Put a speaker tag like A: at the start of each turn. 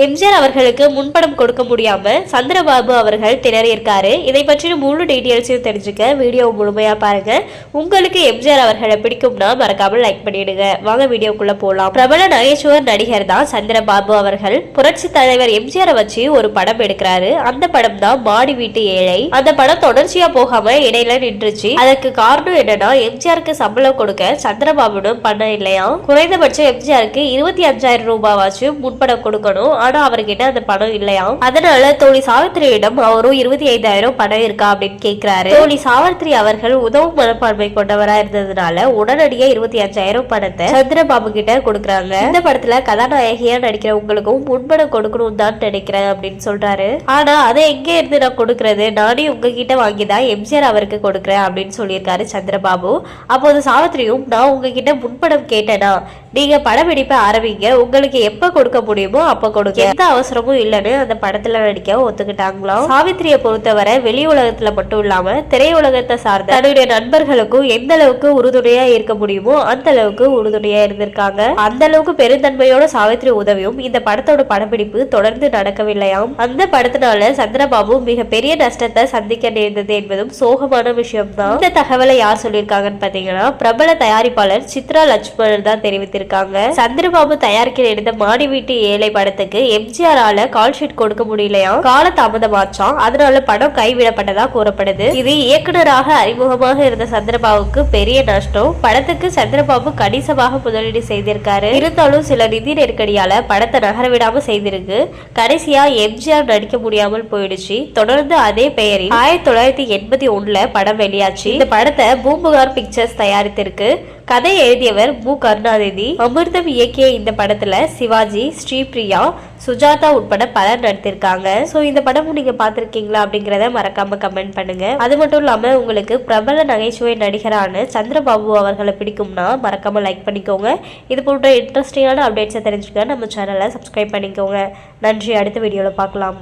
A: எம்ஜிஆர் அவர்களுக்கு முன்படம் கொடுக்க முடியாம சந்திரபாபு அவர்கள் திணறியிருக்காரு. இதை பற்றின முழு டீட்டெயில்ஸையும் தெரிஞ்சுக்க வீடியோ முழுமையா பாருங்க. உங்களுக்கு எம்ஜிஆர் அவர்களை பிடிக்கும்னா மறக்காம லைக் பண்ணிடுங்க. வாங்க வீடியோக்குள்ள போலாம். பிரபல நகைச்சுவர் நடிகர் தான் சந்திரபாபு அவர்கள். புரட்சி தலைவர் எம்ஜிஆரை வச்சு ஒரு படம் எடுக்கிறாரு. அந்த படம் தான் மாடி வீட்டு ஏழை. அந்த படம் தொடர்ச்சியா போகாம இடையில நின்றுச்சு. அதற்கு காரணம் என்னன்னா எம்ஜிஆருக்கு சம்பளம் கொடுக்க சந்திரபாபுனும் பண்ண இல்லையா குறைந்தபட்சம் எம்ஜிஆருக்கு இருபத்தி அஞ்சாயிரம் ரூபாவாச்சும் முன்படம் கொடுக்கணும். ஆனா அவர்கிட்ட அந்த பணம் இல்லையா? அதனால தோழி சாவித்திரியிடம் அவரும் இருபத்தி ஐந்தாயிரம் பணம் இருக்கா? அப்படின்னு கேக்குறாரு. தோழி சாவித்திரி அவர்கள் உதவும் மனப்பான்மை கொண்டவரா இருந்ததுனால உடனடியா இருபத்தி அஞ்சாயிரம் பணத்தை சந்திரபாபு கிட்ட கொடுக்குறாங்க. இந்த படத்துல கதாநாயகியா நடிக்கிற உங்களுக்கும் முன்பணம் கொடுக்கணும் தான் நினைக்கிறேன் அப்படின்னு சொல்றாரு. ஆனா அதை எங்க இருந்து நான் கொடுக்கறது? நானே உங்ககிட்ட வாங்கி தான் எம்ஜிஆர் அவருக்கு கொடுக்குறேன் அப்படின்னு சொல்லியிருக்காரு சந்திரபாபு. அப்போது சாவித்திரியும் நான் உங்ககிட்ட முன்படம் கேட்டேனா? நீங்க படப்பிடிப்ப ஆரம்பிங்க. உங்களுக்கு எப்ப கொடுக்க முடியுமோ அப்ப கொடுங்க. எந்த அவசரமும் இல்லைன்னு அந்த படத்துல நடிக்க ஒத்துக்கிட்டாங்களாம் சாவித்திரியை பொறுத்தவரை வெளி உலகத்துல மட்டும் இல்லாம திரையுலகத்தை சார்ந்த தன்னுடைய நண்பர்களுக்கும் எந்த அளவுக்கு உறுதுணையா இருக்க முடியுமோ அந்த அளவுக்கு உறுதுணையா இருந்திருக்காங்க. அந்த அளவுக்கு பெருந்தன்மையோட சாவித்திரி உதவியும் இந்த படத்தோட படப்பிடிப்பு தொடர்ந்து நடக்கவில்லையாம். அந்த படத்தினால சந்திரபாபு மிக பெரிய நஷ்டத்தை சந்திக்க நேர்ந்தது என்பதும் சோகமான விஷயம் தான் இந்த தகவலை யார் சொல்லியிருக்காங்கன்னு பாத்தீங்கன்னா பிரபல தயாரிப்பாளர் சித்ரா லட்சுமணன் தான் தெரிவித்திருக்காங்க. சந்திரபாபு தயாரிக்க நேர்ந்த மாடி வீட்டு ஏழை படத்துக்கு எம்ஜிஆரால கால் ஷீட் கொடுக்க முடியலையா? கால தாமதமாச்சாம் அதனால படம் கைவிடப்பட்டதா கூறப்படுது. இது இயக்குனராக அறிமுகமாக இருந்த சந்திரபாபுக்கு பெரிய நஷ்டம். படத்துக்கு சந்திரபாபு கணிசமாக முதலீடு செய்திருக்காரு. இருந்தாலும் சில நிதி நெருக்கடியால படத்தை நகர விடாம செய்திருக்கு. கடைசியா எம்ஜிஆர் நடிக்க முடியாமல் போயிடுச்சு. தொடர்ந்து அதே பெயரில் ஆயிரத்தி தொள்ளாயிரத்தி எண்பத்தி ஒண்ணுல படம் வெளியாச்சு. இந்த படத்தை பூம்புகார் பிக்சர்ஸ் தயாரித்திருக்கு. கதை எழுதியவர் மு. கருணாநிதி. அமிர்தம் இயக்கிய இந்த படத்துல சிவாஜி ஸ்ரீபிரியா சுஜாதா உட்பட பலர் நடித்திருக்காங்க. ஸோ இந்த படமும் நீங்க பார்த்துருக்கீங்களா அப்படிங்கிறத மறக்காம கமெண்ட் பண்ணுங்க. அது மட்டும் இல்லாம உங்களுக்கு பிரபல நகைச்சுவை நடிகரான சந்திரபாபு அவர்களை பிடிக்கும்னா மறக்காம லைக் பண்ணிக்கோங்க. இது போன்ற இன்ட்ரெஸ்டிங்கான அப்டேட்ஸை தெரிஞ்சுக்க நம்ம சேனலை சப்ஸ்கிரைப் பண்ணிக்கோங்க. நன்றி. அடுத்த வீடியோவில் பார்க்கலாம்.